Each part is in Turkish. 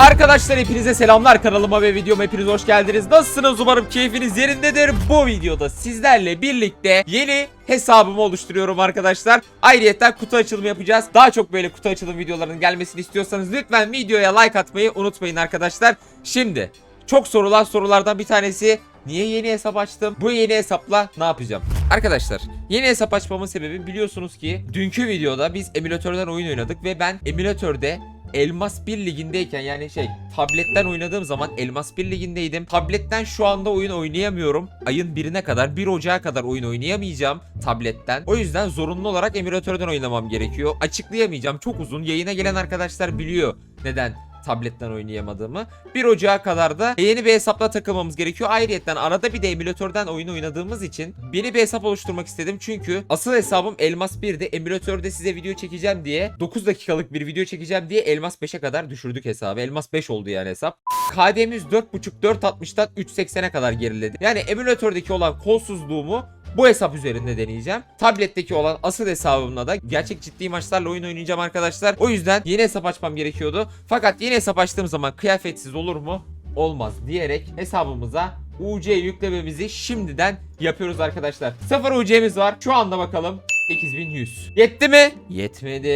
Arkadaşlar hepinize selamlar kanalıma ve videoma hepiniz hoş geldiniz. Nasılsınız umarım keyfiniz yerindedir. Bu videoda sizlerle birlikte yeni hesabımı oluşturuyorum arkadaşlar. Ayrıyeten kutu açılımı yapacağız. Daha çok böyle kutu açılım videolarının gelmesini istiyorsanız lütfen videoya like atmayı unutmayın arkadaşlar. Şimdi çok sorulan sorulardan bir tanesi Niye yeni hesap açtım? Bu yeni hesapla ne yapacağım? Arkadaşlar yeni hesap açmamın sebebi biliyorsunuz ki dünkü videoda biz emülatörden oyun oynadık ve ben emülatörde Elmas 1 ligindeyken yani şey tabletten oynadığım zaman Elmas 1 ligindeydim. Tabletten şu anda oyun oynayamıyorum. Ayın birine kadar 1 Ocağı kadar oyun oynayamayacağım tabletten. O yüzden zorunlu olarak emülatörden oynamam gerekiyor. Açıklayamayacağım çok uzun. Yayına gelen arkadaşlar biliyor neden tabletten oynayamadığımı. 1 Ocağı kadar da yeni bir hesapla takılmamız gerekiyor. Ayrıyeten arada bir de emülatörden oyun oynadığımız için yeni bir hesap oluşturmak istedim. Çünkü asıl hesabım Elmas 1'de emülatörde size video çekeceğim diye 9 dakikalık bir video çekeceğim diye Elmas 5'e kadar düşürdük hesabı. Elmas 5 oldu yani hesap. KD'miz 4.5 4.60'dan 3.80'e kadar geriledi. Yani emülatördeki olan kolsuzluğumu bu hesap üzerinde deneyeceğim. Tabletteki olan asıl hesabımla da gerçek ciddi maçlarla oyun oynayacağım arkadaşlar. O yüzden yeni hesap açmam gerekiyordu. Fakat yeni hesap açtığım zaman kıyafetsiz olur mu? Olmaz diyerek hesabımıza UC yüklememizi şimdiden yapıyoruz arkadaşlar. 0 UC'miz var. Şu anda bakalım 8100. Yetti mi? Yetmedi.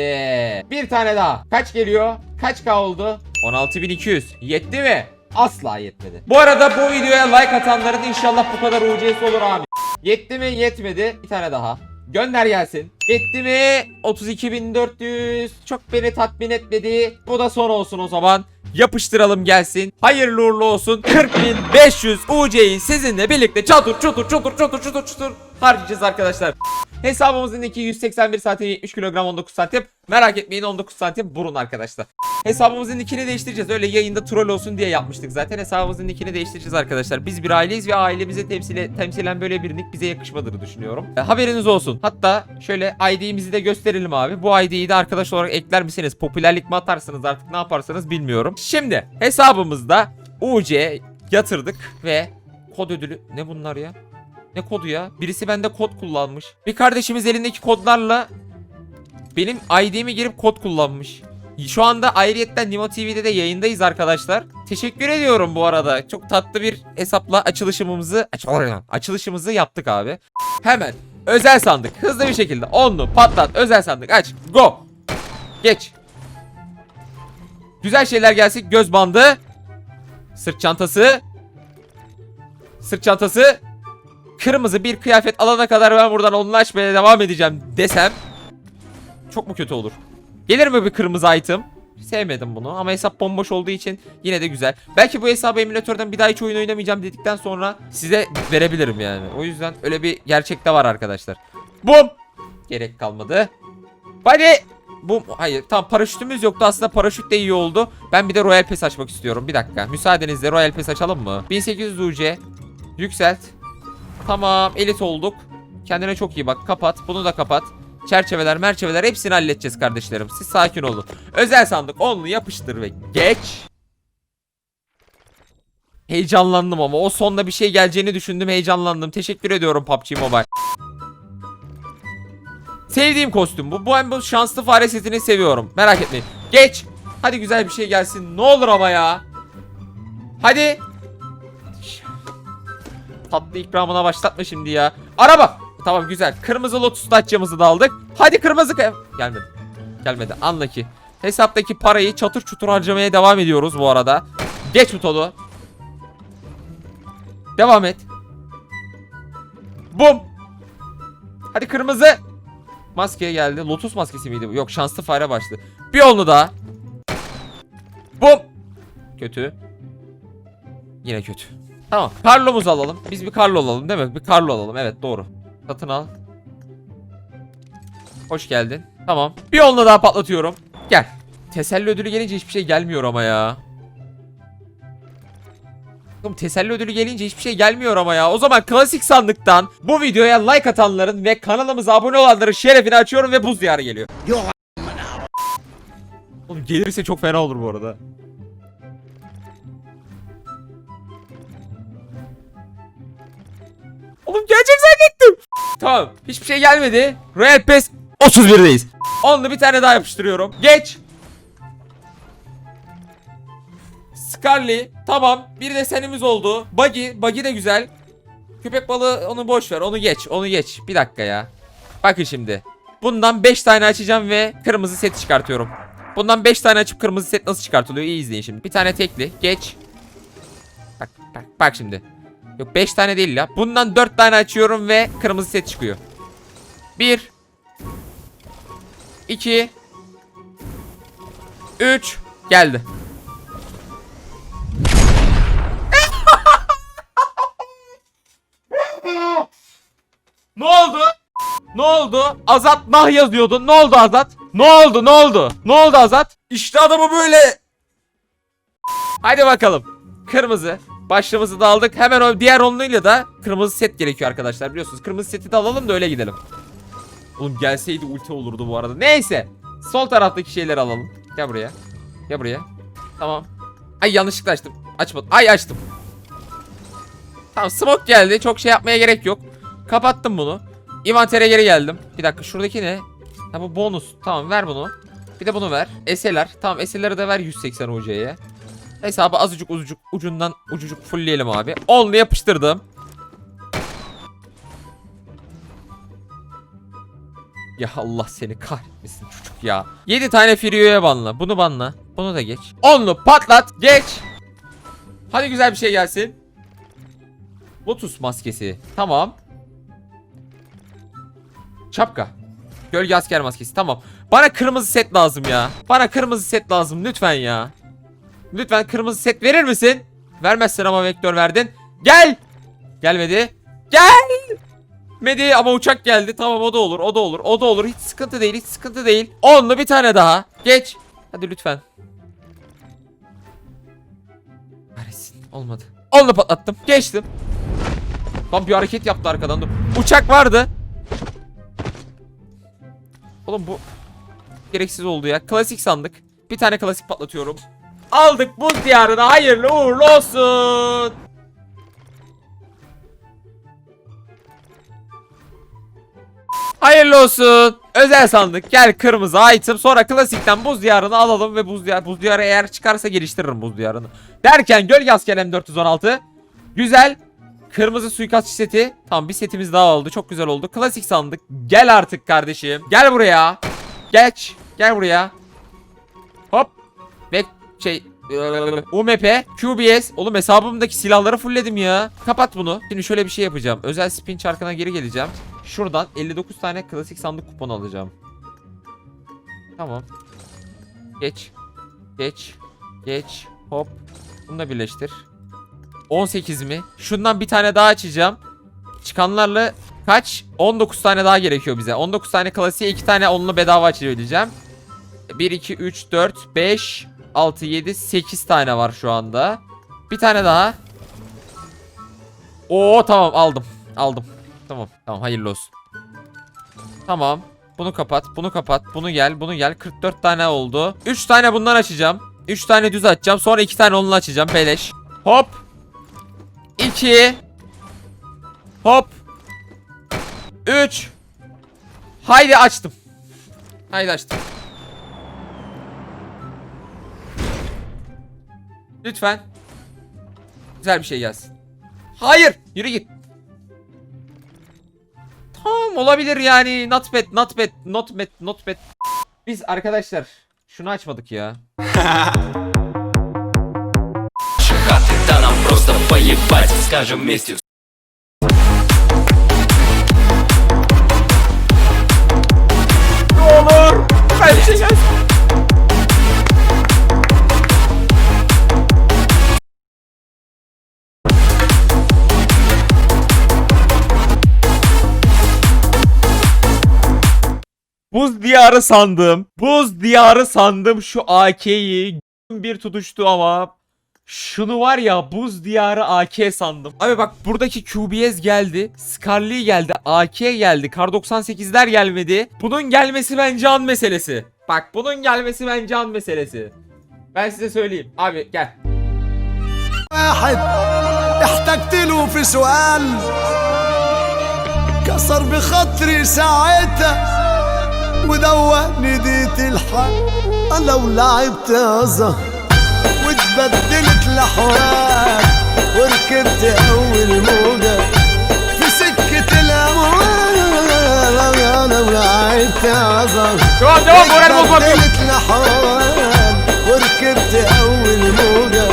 Bir tane daha. Kaç geliyor? Kaç K oldu? 16200. Yetti mi? Asla yetmedi. Bu arada bu videoya like atanların inşallah bu kadar UC'si olur amin. Yetti mi? Yetmedi. Bir tane daha. Gönder gelsin. Yetti mi? 32.400. Çok beni tatmin etmedi. Bu da son olsun o zaman. Yapıştıralım gelsin. Hayırlı uğurlu olsun. 40.500 UC'yi sizinle birlikte çatır çutur çutur çutur çutur çutur harcayacağız arkadaşlar. Hesabımızın iki 181 santim 70 kilogram 19 santim. Merak etmeyin 19 santim burun arkadaşlar. Hesabımızın nickini değiştireceğiz. Öyle yayında troll olsun diye yapmıştık zaten. Hesabımızın nickini değiştireceğiz arkadaşlar. Biz bir aileyiz ve ailemize temsil temsilen böyle bir nick bize yakışmadığını düşünüyorum. E, haberiniz olsun. Hatta şöyle ID'mizi de gösterelim abi. Bu ID'yi de arkadaş olarak ekler misiniz? Popülerlik mi atarsınız artık ne yaparsanız bilmiyorum. Şimdi hesabımızda UC yatırdık ve kod ödülü ne bunlar ya? Ne kodu ya? Birisi bende kod kullanmış. Bir kardeşimiz elindeki kodlarla benim ID'mi girip kod kullanmış. Şu anda ayrıyetten Nimo TV'de de yayındayız arkadaşlar. Teşekkür ediyorum bu arada. Çok tatlı bir hesapla açılışımızı aç açılışımızı yaptık abi. Hemen özel sandık hızlı bir şekilde onlu patlat özel sandık aç go. Geç. Güzel şeyler gelsin göz bandı. Sırt çantası. Sırt çantası kırmızı bir kıyafet alana kadar ben buradan onu açmaya devam edeceğim desem çok mu kötü olur? Gelir mi bir kırmızı item? Sevmedim bunu ama hesap bomboş olduğu için yine de güzel. Belki bu hesabı emülatörden bir daha hiç oyun oynamayacağım dedikten sonra size verebilirim yani. O yüzden öyle bir gerçek de var arkadaşlar. Bum! Gerek kalmadı. Hadi! Bum! Hayır tam paraşütümüz yoktu aslında paraşüt de iyi oldu. Ben bir de Royal Pass açmak istiyorum. Bir dakika müsaadenizle Royal Pass açalım mı? 1800 UC. Yükselt. Tamam elit olduk. Kendine çok iyi bak. Kapat. Bunu da kapat. Çerçeveler, merçeveler hepsini halledeceğiz kardeşlerim. Siz sakin olun. Özel sandık onlu yapıştır ve geç. Heyecanlandım ama o sonda bir şey geleceğini düşündüm heyecanlandım. Teşekkür ediyorum PUBG Mobile. Sevdiğim kostüm bu. Bu ben bu şanslı fare setini seviyorum. Merak etmeyin. Geç. Hadi güzel bir şey gelsin. Ne olur ama ya. Hadi. Tatlı ikramına başlatma şimdi ya. Araba. Tamam güzel. Kırmızı Lotus taçyamızı da aldık. Hadi kırmızı Gelmedi. Gelmedi. Anla ki. Hesaptaki parayı çatır çutur harcamaya devam ediyoruz bu arada. Geç butonu. Devam et. Bum. Hadi kırmızı. Maskeye geldi. Lotus maskesi miydi bu? Yok şanslı fare başlı. Bir onu daha. Bum. Kötü. Yine kötü. Tamam. Karlo'muzu alalım. Biz bir Karlo alalım değil mi? Bir Karlo alalım. Evet doğru. Satın al. Hoş geldin. Tamam. Bir onunla daha patlatıyorum. Gel. Teselli ödülü gelince hiçbir şey gelmiyor ama ya. Oğlum teselli ödülü gelince hiçbir şey gelmiyor ama ya. O zaman klasik sandıktan bu videoya like atanların ve kanalımıza abone olanların şerefini açıyorum ve buz diyarı geliyor. Oğlum gelirse çok fena olur bu arada. Oğlum gelecek zannettim. Tamam. Hiçbir şey gelmedi. Royal Pass 31'deyiz. Onlu bir tane daha yapıştırıyorum. Geç. Scarly. Tamam. Bir desenimiz oldu. Buggy. Buggy de güzel. Köpek balığı onu boş ver. Onu geç. Onu geç. Bir dakika ya. Bakın şimdi. Bundan 5 tane açacağım ve kırmızı set çıkartıyorum. Bundan 5 tane açıp kırmızı set nasıl çıkartılıyor iyi izleyin şimdi. Bir tane tekli. Geç. Bak bak bak şimdi. Yok 5 tane değil ya. Bundan 4 tane açıyorum ve kırmızı set çıkıyor. 1 2 3 geldi. ne oldu? Ne oldu? Azat nah yazıyordu. Ne oldu Azat? Ne oldu? Ne oldu? Ne oldu Azat? İşte adamı böyle. Hadi bakalım. Kırmızı. Başlığımızı da aldık. Hemen o diğer onluyla da kırmızı set gerekiyor arkadaşlar. Biliyorsunuz kırmızı seti de alalım da öyle gidelim. Oğlum gelseydi ulti olurdu bu arada. Neyse. Sol taraftaki şeyleri alalım. Gel buraya. Gel buraya. Tamam. Ay yanlışlıkla açtım. Açmadım. Ay açtım. Tamam smoke geldi. Çok şey yapmaya gerek yok. Kapattım bunu. İnvantere geri geldim. Bir dakika şuradaki ne? Ha bu bonus. Tamam ver bunu. Bir de bunu ver. SLR. Tamam SLR'ı da ver 180 UC'ye. Hesabı azıcık ucucuk ucundan ucucuk fullleyelim abi. Onlu yapıştırdım. Ya Allah seni kahretmesin çocuk ya. 7 tane Frio'ya banla. Bunu banla. Bunu da geç. Onlu patlat. Geç. Hadi güzel bir şey gelsin. Lotus maskesi. Tamam. Şapka. Gölge asker maskesi. Tamam. Bana kırmızı set lazım ya. Bana kırmızı set lazım lütfen ya. Lütfen kırmızı set verir misin? Vermezsen ama vektör verdin. Gel. Gelmedi. Gel. Medi ama uçak geldi. Tamam o da olur. O da olur. O da olur. Hiç sıkıntı değil. Hiç sıkıntı değil. Onlu bir tane daha. Geç. Hadi lütfen. Kahretsin. Olmadı. Onlu patlattım. Geçtim. Tam bir hareket yaptı arkadan. Dur. Uçak vardı. Oğlum bu gereksiz oldu ya. Klasik sandık. Bir tane klasik patlatıyorum. Aldık buz diyarına hayırlı uğurlu olsun. Hayırlı olsun. Özel sandık. Gel kırmızı item. Sonra klasikten buz diyarını alalım ve buz diyarı, buz diyarı eğer çıkarsa geliştiririm buz diyarını. Derken gölge asker M416. Güzel. Kırmızı suikast seti. Tamam bir setimiz daha oldu. Çok güzel oldu. Klasik sandık. Gel artık kardeşim. Gel buraya. Geç. Gel buraya. Hop. Ve şey UMP, QBS. Oğlum hesabımdaki silahları fullledim ya. Kapat bunu. Şimdi şöyle bir şey yapacağım. Özel spin çarkına geri geleceğim. Şuradan 59 tane klasik sandık kuponu alacağım. Tamam. Geç. Geç. Geç. Hop. Bunu birleştir. 18 mi? Şundan bir tane daha açacağım. Çıkanlarla kaç? 19 tane daha gerekiyor bize. 19 tane klasiğe 2 tane onlu bedava açabileceğim. 1, 2, 3, 4, 5, 6, 7, 8 tane var şu anda. Bir tane daha. Oo tamam aldım. Aldım. Tamam. Tamam hayırlı olsun. Tamam. Bunu kapat. Bunu kapat. Bunu gel. Bunu gel. 44 tane oldu. 3 tane bundan açacağım. 3 tane düz açacağım. Sonra 2 tane onunla açacağım. Beleş. Hop. 2 Hop 3 Haydi açtım Haydi açtım Lütfen Güzel bir şey gelsin Hayır yürü git Tamam olabilir yani Not bad not bad not bad not bad Biz arkadaşlar Şunu açmadık ya Хаты, да нам просто поебать, скажем вместе Buz diyarı sandım. Buz diyarı sandım şu AK'yi. Bir tutuştu ama şunu var ya buz diyarı AK sandım. Abi bak buradaki QBS geldi. Scarly geldi. AK geldi. Kar 98'ler gelmedi. Bunun gelmesi bence an meselesi. Bak bunun gelmesi bence an meselesi. Ben size söyleyeyim. Abi gel. واحد احتجت له في سؤال كسر بخاطري ساعتها وذوق نديت الحق أنا ولعبت ازهر واتبدلت لحوار وركبت أول موجة في سكة الأموال. أنا ولعبت ازهر واتبدلت لحوار وركبت أول موجة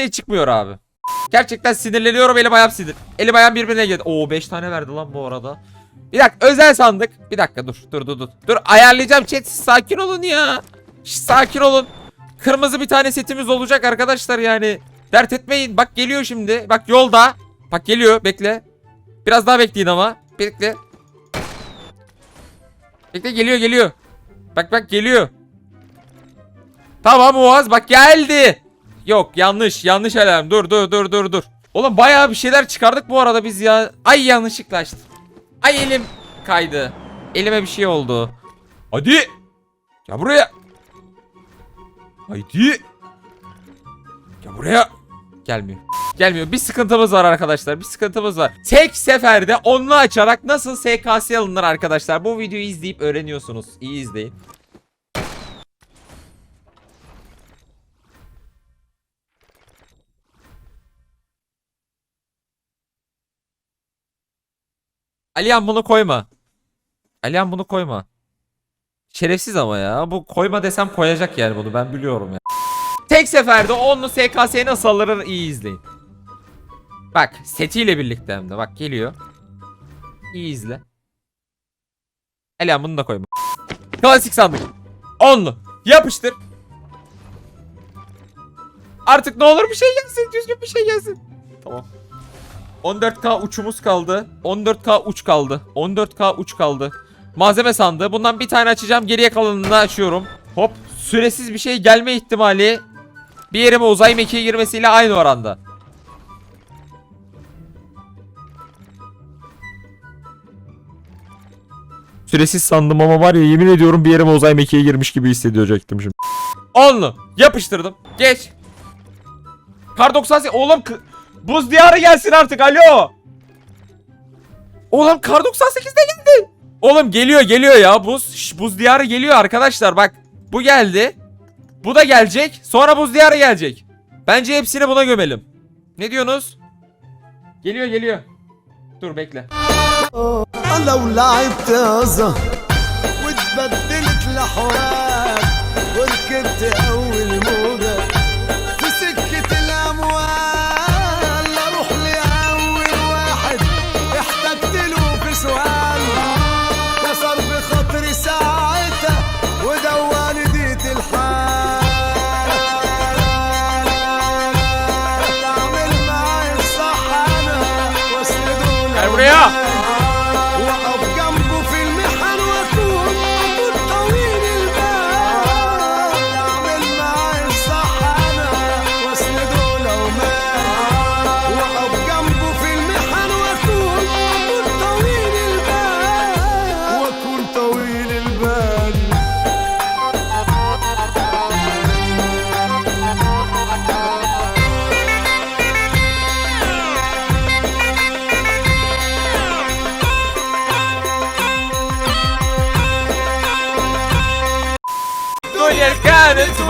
şey çıkmıyor abi. Gerçekten sinirleniyorum elim ayağım sinir. Elim ayağım birbirine girdi. Oo 5 tane verdi lan bu arada. Bir dakika özel sandık. Bir dakika dur dur dur dur. Dur ayarlayacağım chat siz sakin olun ya. Şş, sakin olun. Kırmızı bir tane setimiz olacak arkadaşlar yani. Dert etmeyin. Bak geliyor şimdi. Bak yolda. Bak geliyor bekle. Biraz daha bekleyin ama. Bekle. Bekle geliyor geliyor. Bak bak geliyor. Tamam Oğaz bak geldi. Yok yanlış yanlış alarm dur dur dur dur dur. Oğlum bayağı bir şeyler çıkardık bu arada biz ya. Ay yanlışlıkla. Ay elim kaydı. Elime bir şey oldu. Hadi. Gel buraya. Haydi. Gel buraya. Gelmiyor. Gelmiyor. Bir sıkıntımız var arkadaşlar. Bir sıkıntımız var. Tek seferde onlu açarak nasıl SKS alınır arkadaşlar. Bu videoyu izleyip öğreniyorsunuz. İyi izleyin. Alihan bunu koyma. Alihan bunu koyma. Şerefsiz ama ya. Bu koyma desem koyacak yani bunu ben biliyorum ya. Tek seferde onlu SKS'ye nasıl alınır iyi izleyin. Bak setiyle birlikte hem de bak geliyor. İyi izle. Alihan bunu da koyma. Klasik sandık. Onlu. Yapıştır. Artık ne olur bir şey gelsin. Düzgün bir şey gelsin. Tamam. 14k uçumuz kaldı. 14k uç kaldı. 14k uç kaldı. Malzeme sandığı. Bundan bir tane açacağım. Geriye kalanını açıyorum. Hop. Süresiz bir şey gelme ihtimali bir yerime uzay mekiğe girmesiyle aynı oranda. Süresiz sandım ama var ya yemin ediyorum bir yerime uzay mekiğe girmiş gibi hissediyacaktım şimdi. Onlu. Yapıştırdım. Geç. Kar 98. Oğlum buz diyarı gelsin artık alo. Oğlum kar 98 de geldi. Oğlum geliyor geliyor ya buz. Şş, buz diyarı geliyor arkadaşlar bak. Bu geldi. Bu da gelecek. Sonra buz diyarı gelecek. Bence hepsini buna gömelim. Ne diyorsunuz? Geliyor geliyor. Dur bekle. لو لعبت عظم واتبدلت الاحوال وركبت اول buraya.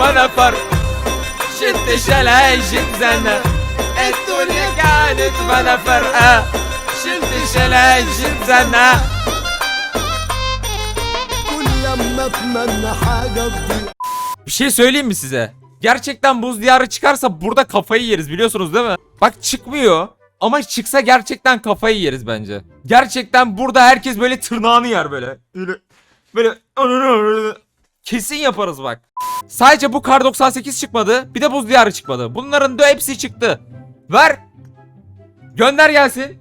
كانت بنفر شد شلاي شد زنا الدنيا كانت بنفر آه. شد شلاي شد زنا كل لما اتمنى حاجه تضيع Bir şey söyleyeyim mi size? Gerçekten buz diyarı çıkarsa burada kafayı yeriz biliyorsunuz değil mi? Bak çıkmıyor. Ama çıksa gerçekten kafayı yeriz bence. Gerçekten burada herkes böyle tırnağını yer böyle. Böyle böyle kesin yaparız bak. Sadece bu kar 98 çıkmadı. Bir de buz diyarı çıkmadı. Bunların da hepsi çıktı. Ver. Gönder gelsin.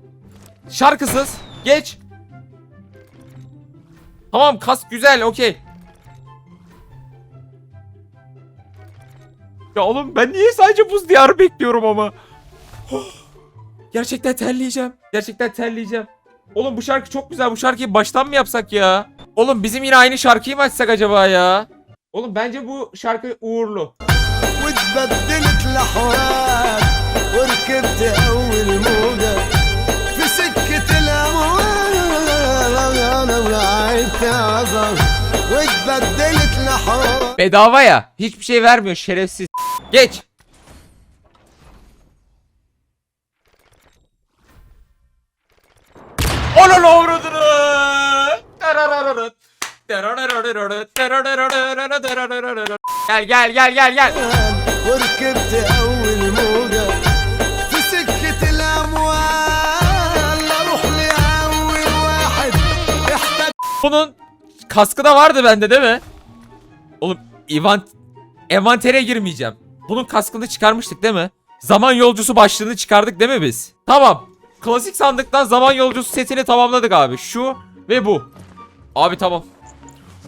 Şarkısız. Geç. Tamam kas güzel okey. Ya oğlum ben niye sadece buz diyarı bekliyorum ama. Gerçekten terleyeceğim. Gerçekten terleyeceğim. Oğlum bu şarkı çok güzel. Bu şarkıyı baştan mı yapsak ya? Oğlum bizim yine aynı şarkıyı mı açsak acaba ya? Oğlum bence bu şarkı uğurlu. واتبدلت الاحوال وركبت اول موجة في سكة الاموال انا اعتذر واتبدلت لحرام Bedava ya. Hiçbir şey vermiyor şerefsiz. Geç. Onun avradını. Gel gel gel gel gel. وركبت اول موجة في سكة الاموال اروح لاول واحد احتاج Bunun kaskı da vardı bende değil mi? Oğlum evant envantere girmeyeceğim. Bunun kaskını çıkarmıştık değil mi? Zaman yolcusu başlığını çıkardık değil mi biz? Tamam. Klasik sandıktan zaman yolcusu setini tamamladık abi. Şu ve bu. Abi tamam.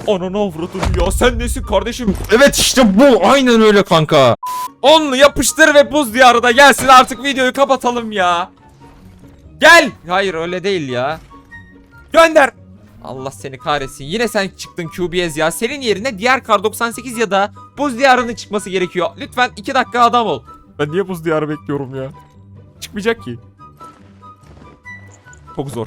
Ananı avradın ya sen nesin kardeşim? Evet işte bu aynen öyle kanka. Onlu yapıştır ve buz diyarı da gelsin artık videoyu kapatalım ya. Gel. Hayır öyle değil ya. Gönder. Allah seni kahretsin. Yine sen çıktın QBS ya. Senin yerine diğer kar 98 ya da buz diyarının çıkması gerekiyor. Lütfen 2 dakika adam ol. Ben niye buz diyarı bekliyorum ya? Çıkmayacak ki. Çok zor.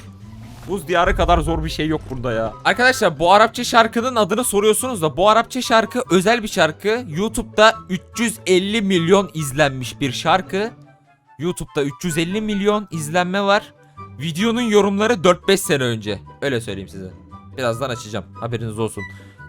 Buz diyarı kadar zor bir şey yok burada ya. Arkadaşlar bu Arapça şarkının adını soruyorsunuz da bu Arapça şarkı özel bir şarkı. YouTube'da 350 milyon izlenmiş bir şarkı. YouTube'da 350 milyon izlenme var. Videonun yorumları 4-5 sene önce. Öyle söyleyeyim size. Birazdan açacağım. Haberiniz olsun.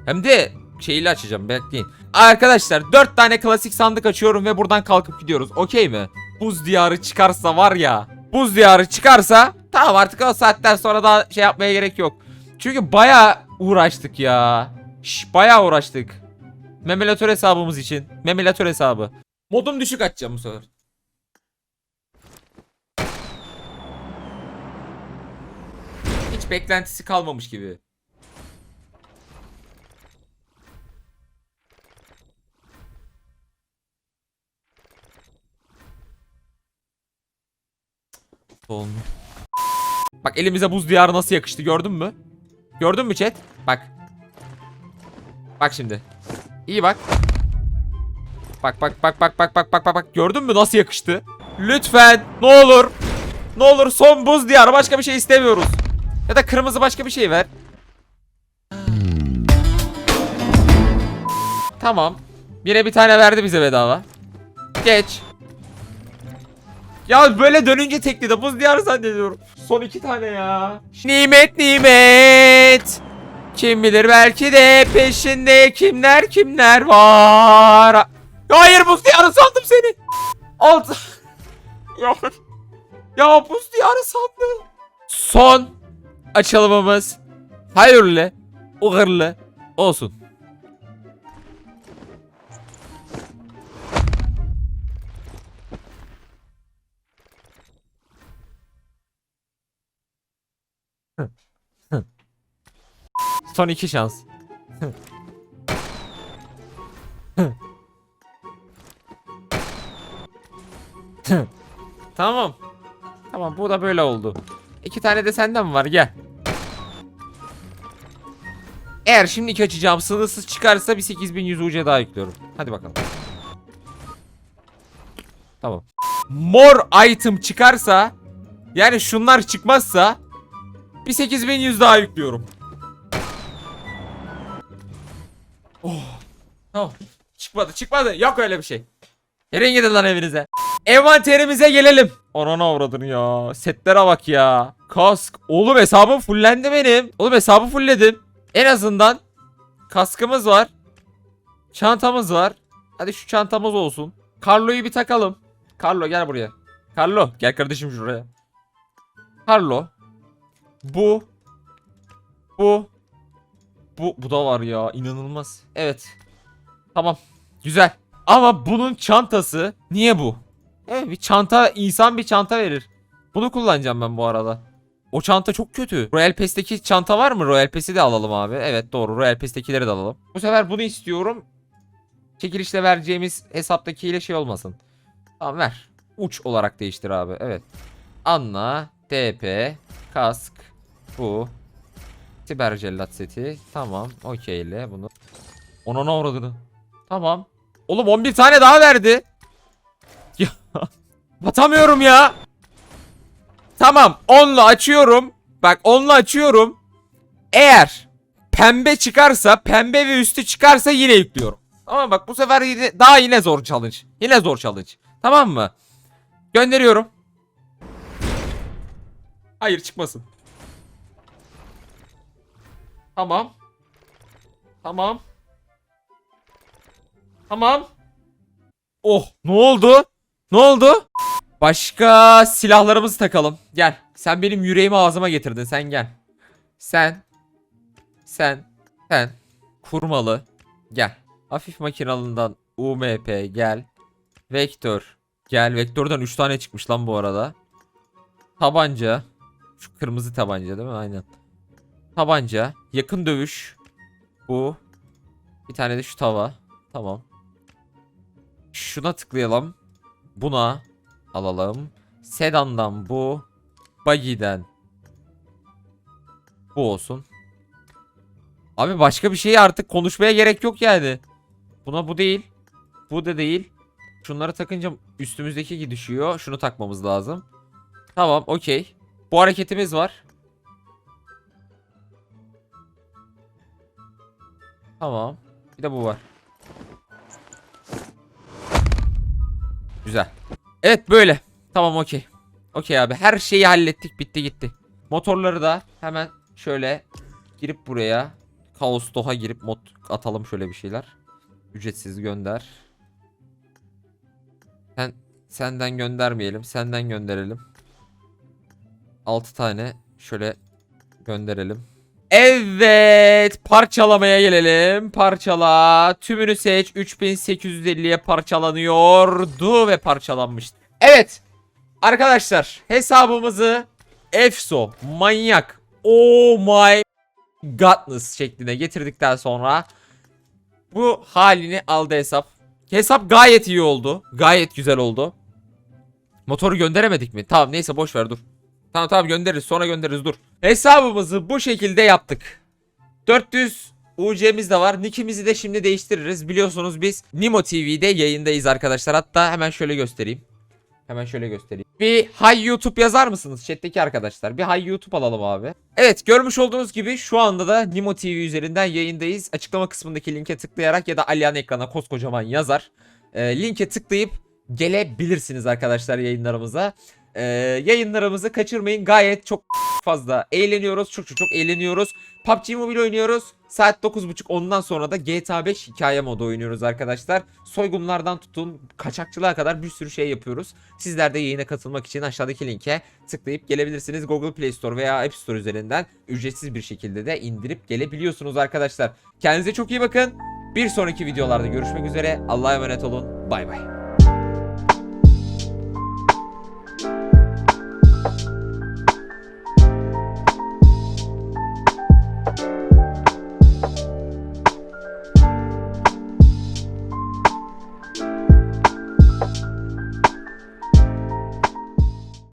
Hem de şeyle açacağım bekleyin. Arkadaşlar 4 tane klasik sandık açıyorum ve buradan kalkıp gidiyoruz. Okey mi? Buz diyarı çıkarsa var ya. Buz diyarı çıkarsa tamam artık o saatten sonra daha şey yapmaya gerek yok. Çünkü baya uğraştık ya. Şş, baya uğraştık. Memelatör hesabımız için. Memelatör hesabı. Modum düşük açacağım bu sefer. Hiç beklentisi kalmamış gibi. Olmuyor. Bak elimize buz diyarı nasıl yakıştı gördün mü? Gördün mü chat? Bak. Bak şimdi. İyi bak. Bak bak bak bak bak bak bak bak bak gördün mü nasıl yakıştı? Lütfen ne olur. Ne olur son buz diyarı başka bir şey istemiyoruz. Ya da kırmızı başka bir şey ver. Tamam. Yine bir tane verdi bize bedava. Geç. Ya böyle dönünce tekli de buz diyarı zannediyorum. Son iki tane ya. Nimet nimet. Kim bilir belki de peşinde kimler kimler var. Hayır buz diyarı sandım seni. Alt. ya. Ya buz diyarı sandım. Son açılımımız hayırlı, uğurlu olsun. Son iki şans. tamam. Tamam bu da böyle oldu. İki tane de senden var gel. Eğer şimdiki açacağım sınırsız çıkarsa bir 8100 UC daha yüklüyorum. Hadi bakalım. Tamam. Mor item çıkarsa yani şunlar çıkmazsa bir 8100 daha yüklüyorum. Tamam. Çıkmadı çıkmadı. Yok öyle bir şey. Gelin gidin lan evinize. Envanterimize gelelim. Anana avradını ya. Setlere bak ya. Kask. Oğlum hesabım fullendi benim. Oğlum hesabı fullledim. En azından kaskımız var. Çantamız var. Hadi şu çantamız olsun. Carlo'yu bir takalım. Carlo gel buraya. Carlo gel kardeşim şuraya. Carlo. Bu. Bu. Bu bu da var ya inanılmaz. Evet. Tamam. Güzel. Ama bunun çantası niye bu? Evet bir çanta insan bir çanta verir. Bunu kullanacağım ben bu arada. O çanta çok kötü. Royal Pass'teki çanta var mı? Royal Pass'i de alalım abi. Evet doğru. Royal Pass'tekileri de alalım. Bu sefer bunu istiyorum. Çekilişte vereceğimiz hesaptakiyle şey olmasın. Tamam ver. Uç olarak değiştir abi. Evet. Anla, TP, kask, bu. Siber cellat seti. Tamam. Okeyle bunu. Ona ne uğradığını. Tamam. Oğlum 11 tane daha verdi. Ya. Batamıyorum ya. Tamam. 10'la açıyorum. Bak 10'la açıyorum. Eğer pembe çıkarsa pembe ve üstü çıkarsa yine yüklüyorum. Ama bak bu sefer yine, daha yine zor challenge. Yine zor challenge. Tamam mı? Gönderiyorum. Hayır çıkmasın. Tamam. Tamam. Tamam. Oh ne oldu? Ne oldu? Başka silahlarımızı takalım. Gel. Sen benim yüreğimi ağzıma getirdin. Sen gel. Sen. Sen. Sen. Kurmalı. Gel. Hafif makinalından UMP gel. Vektör. Gel. Vektörden 3 tane çıkmış lan bu arada. Tabanca. Şu kırmızı tabanca değil mi? Aynen. Tabanca. Yakın dövüş. Bu. Bir tane de şu tava. Tamam. Şuna tıklayalım. Buna alalım. Sedan'dan bu. Buggy'den bu olsun. Abi başka bir şey artık konuşmaya gerek yok yani. Buna bu değil. Bu da değil. Şunları takınca üstümüzdeki düşüyor. Şunu takmamız lazım. Tamam okey. Bu hareketimiz var. Tamam. Bir de bu var. Güzel. Evet böyle. Tamam okey. Okey abi her şeyi hallettik bitti gitti. Motorları da hemen şöyle girip buraya Kaos Doha girip mod atalım şöyle bir şeyler. Ücretsiz gönder. Sen senden göndermeyelim. Senden gönderelim. 6 tane şöyle gönderelim. Evet, parçalamaya gelelim. Parçala. Tümünü seç. 3850'ye parçalanıyordu ve parçalanmıştı. Evet. Arkadaşlar, hesabımızı EFSO manyak oh my godness şekline getirdikten sonra bu halini aldı hesap. Hesap gayet iyi oldu. Gayet güzel oldu. Motoru gönderemedik mi? Tamam neyse boş ver dur. Tamam tamam göndeririz sonra göndeririz dur. Hesabımızı bu şekilde yaptık. 400 UC'miz de var. Nick'imizi de şimdi değiştiririz. Biliyorsunuz biz Nimo TV'de yayındayız arkadaşlar. Hatta hemen şöyle göstereyim. Hemen şöyle göstereyim. Bir Hay YouTube yazar mısınız chat'teki arkadaşlar? Bir Hay YouTube alalım abi. Evet görmüş olduğunuz gibi şu anda da Nimo TV üzerinden yayındayız. Açıklama kısmındaki linke tıklayarak ya da Alihan ekrana koskocaman yazar. Ee, linke tıklayıp gelebilirsiniz arkadaşlar yayınlarımıza. Ee, yayınlarımızı kaçırmayın. Gayet çok fazla eğleniyoruz. Çok çok çok eğleniyoruz. PUBG Mobile oynuyoruz. Saat 9.30 ondan sonra da GTA 5 hikaye modu oynuyoruz arkadaşlar. Soygunlardan tutun kaçakçılığa kadar bir sürü şey yapıyoruz. Sizler de yayına katılmak için aşağıdaki linke tıklayıp gelebilirsiniz. Google Play Store veya App Store üzerinden ücretsiz bir şekilde de indirip gelebiliyorsunuz arkadaşlar. Kendinize çok iyi bakın. Bir sonraki videolarda görüşmek üzere. Allah'a emanet olun. Bay bay.